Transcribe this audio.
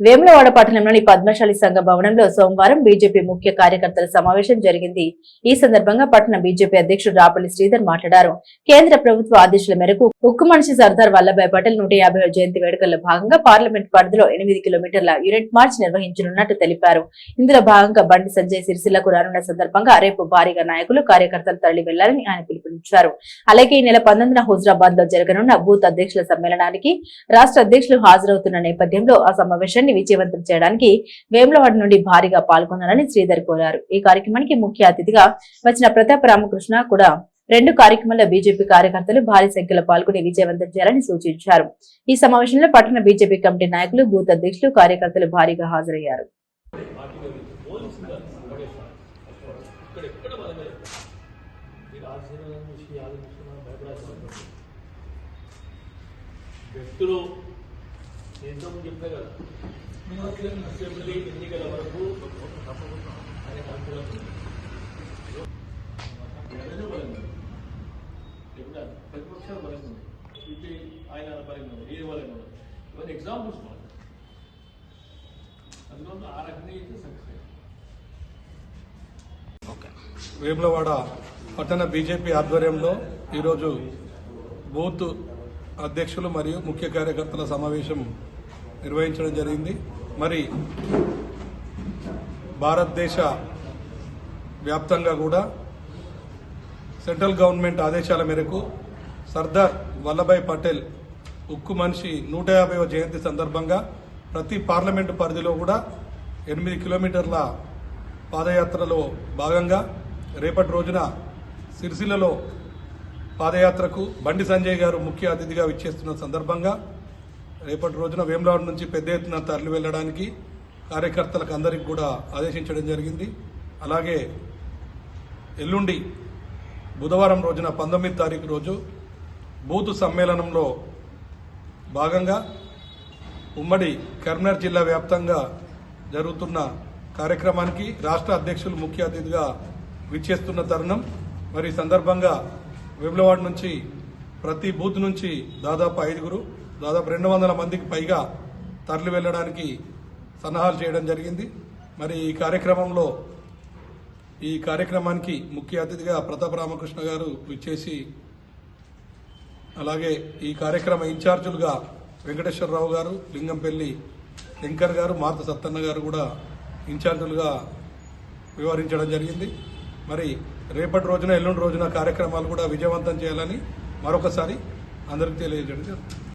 వేములవాడ పట్టణంలోని పద్మశాలి సంఘ భవనంలో సోమవారం బీజేపీ ముఖ్య కార్యకర్తల సమావేశం జరిగింది. ఈ సందర్భంగా పట్టణ బీజేపీ అధ్యక్షుడు రాపల్లి శ్రీధర్ మాట్లాడారు. కేంద్ర ప్రభుత్వ ఆదేశాల మేరకు ఉక్కు మనిషి సర్దార్ వల్లభాయ్ పటేల్ నూట యాభై జయంతి వేడుకల్లో భాగంగా పార్లమెంట్ పరిధిలో ఎనిమిది కిలోమీటర్ల యూనిట్ మార్చ్ నిర్వహించనున్నట్టు తెలిపారు. ఇందులో భాగంగా బండి సంజయ్ సిరిసిల్లకు రానున్న సందర్భంగా రేపు భారీగా నాయకులు కార్యకర్తలు తరలి వెళ్ళాలని ఆయన పిలుపునిచ్చారు. అలాగే ఈ నెల పంతొమ్మిదిన హుజరాబాద్లో జరగనున్న బూత్ అధ్యక్షుల సమ్మేళనానికి రాష్ట్ర అధ్యక్షులు హాజరవుతున్న నేపథ్యంలో ఆ సమావేశాన్ని విజయవంతం చేయడానికి వేములవాడ నుండి భారీగా పాల్గొనాలని శ్రీధర్ కోరారు. ఈ కార్యక్రమానికి ముఖ్య అతిథిగా వచ్చిన ప్రతాప్ రామకృష్ణ కూడా రెండు కార్యక్రమాల్లో బీజేపీ కార్యకర్తలు భారీ సంఖ్యలో పాల్గొని విజయవంతం చేయాలని సూచించారు. ఈ సమావేశంలో పట్టణ బీజేపీ కమిటీ నాయకులు బూత్ అధ్యక్షులు కార్యకర్తలు భారీగా హాజరయ్యారు. భయపడాల్సిన వ్యక్తులు నేను చెప్పే కదా అసెంబ్లీ ఎన్నికల వరకు ఎప్పుడు ప్రతిపక్షాలు బలంగా ఉంది ఇది ఆయన బలంగా ఉంది ఏ బలంగా ఉంది ఇవన్నీ ఎగ్జాంపుల్స్ మనకు అందులో ఆ రకంగా అయితే సక్సెస్ వేములవాడ పట్టణ బీజేపీ ఆధ్వర్యంలో ఈరోజు బూత్ అధ్యక్షులు మరియు ముఖ్య కార్యకర్తల సమావేశం నిర్వహించడం జరిగింది. మరి భారతదేశ వ్యాప్తంగా కూడా సెంట్రల్ గవర్నమెంట్ ఆదేశాల మేరకు సర్దార్ వల్లభాయ్ పటేల్ ఉక్కు మనిషి నూట యాభైవ జయంతి సందర్భంగా ప్రతి పార్లమెంటు పరిధిలో కూడా ఎనిమిది కిలోమీటర్ల పాదయాత్రలో భాగంగా రేపటి రోజున సిరిసిల్లలో పాదయాత్రకు బండి సంజయ్ గారు ముఖ్య అతిథిగా విచ్చేస్తున్న సందర్భంగా రేపటి రోజున వేములవాడ నుంచి పెద్ద ఎత్తున తరలి వెళ్ళడానికి కార్యకర్తలకు అందరికి కూడా ఆదేశించడం జరిగింది. అలాగే ఎల్లుండి బుధవారం రోజున పంతొమ్మిది తారీఖు రోజు బూత్ సమ్మేళనంలో భాగంగా ఉమ్మడి కరీంనగర్ జిల్లా వ్యాప్తంగా జరుగుతున్న కార్యక్రమానికి రాష్ట్ర అధ్యక్షులు ముఖ్య అతిథిగా విచ్చేస్తున్న తరుణం మరి సందర్భంగా విమలవాడ నుంచి ప్రతి బూత్ నుంచి దాదాపు ఐదుగురు దాదాపు రెండు వందల మందికి పైగా తరలి వెళ్ళడానికి సన్నాహాలు చేయడం జరిగింది. మరి ఈ కార్యక్రమంలో ఈ కార్యక్రమానికి ముఖ్య అతిథిగా ప్రతాప్ రామకృష్ణ గారు విచ్చేసి అలాగే ఈ కార్యక్రమ ఇన్ఛార్జులుగా వెంకటేశ్వరరావు గారు లింగంపల్లి శంకర్ గారు మార్త సత్తన్న గారు కూడా ఇన్ఛార్జులుగా వ్యవహరించడం జరిగింది. మరి రేపటి రోజున ఎల్లుండి రోజున కార్యక్రమాలు కూడా విజయవంతం చేయాలని మరొకసారి అందరికీ తెలియజేయడం